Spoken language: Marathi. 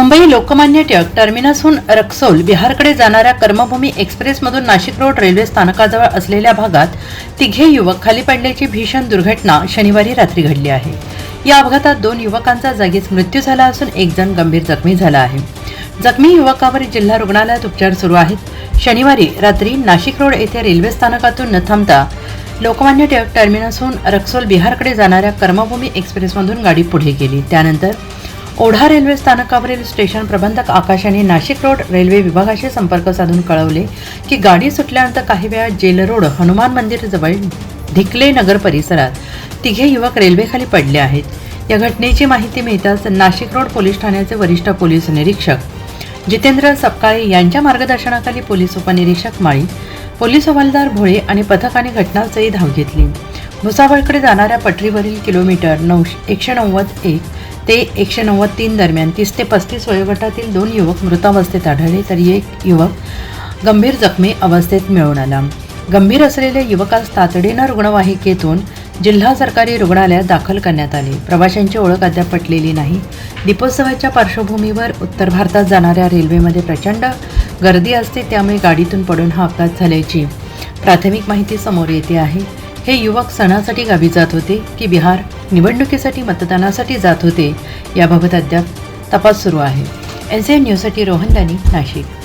मुंबई लोकमान्य टिळक टर्मिनसहून रक्सोल बिहारकडे जाणाऱ्या कर्मभूमी एक्सप्रेसमधून नाशिक रोड रेल्वे स्थानकाजवळ असलेल्या भागात तिघे युवक खाली पडल्याची भीषण दुर्घटना शनिवारी रात्री घडली आहे. या अपघातात दोन युवकांचा जागीच मृत्यू झाला असून एक जण गंभीर जखमी झाला आहे. जखमी युवकावर जिल्हा रुग्णालयात उपचार सुरू आहेत. शनिवारी रात्री नाशिक रोड येथे रेल्वे स्थानकातून न थांबता लोकमान्य टिळक टर्मिनसहून रक्सोल बिहारकडे जाणाऱ्या कर्मभूमी एक्सप्रेसमधून गाडी पुढे गेली. त्यानंतर ओढा रेल्वे स्थानकावरील स्टेशन प्रबंधक आकाश यांनी नाशिक रोड रेल्वे विभागाशी संपर्क साधून कळवले की गाडी सुटल्यानंतर काही वेळा जेल रोड हनुमान मंदिर जवळ ढिकले नगर परिसरात तिघे युवक रेल्वेखाली पडले आहेत. या घटनेची माहिती मिळताच नाशिक रोड पोलीस ठाण्याचे वरिष्ठ पोलीस निरीक्षक जितेंद्र सपकाळे यांच्या मार्गदर्शनाखाली पोलीस उपनिरीक्षक माळी पोलीस हवालदार भोळे आणि पथकाने घटनास्थळी धाव घेतली. भुसावळकडे जाणाऱ्या पटरीवरील किलोमीटर नऊ एकशे नव्वद एक ते एकशे नव्वद तीन दरम्यान तीस ते पस्तीस वयोगटातील दोन युवक मृतावस्थेत आढळले तर एक युवक गंभीर जखमी अवस्थेत मिळून आला. गंभीर असलेल्या युवकास तातडीनं रुग्णवाहिकेतून जिल्हा सरकारी रुग्णालयात दाखल करण्यात आले. प्रवाशांची ओळख अद्याप पटलेली नाही. दीपोत्सवाच्या पार्श्वभूमीवर उत्तर भारतात जाणाऱ्या रेल्वेमध्ये प्रचंड गर्दी असते त्यामुळे गाडीतून पडून हा अपघात झाल्याची प्राथमिक माहिती समोर येते आहे. हे युवक सणासाठी गावी जात होते की बिहार? निवडणुकीसाठी मतदानासाठी जात होते. याबाबत अद्याप तपास सुरू आहे. एन सी एन न्यूजसाठी रोहन दानी नाशिक.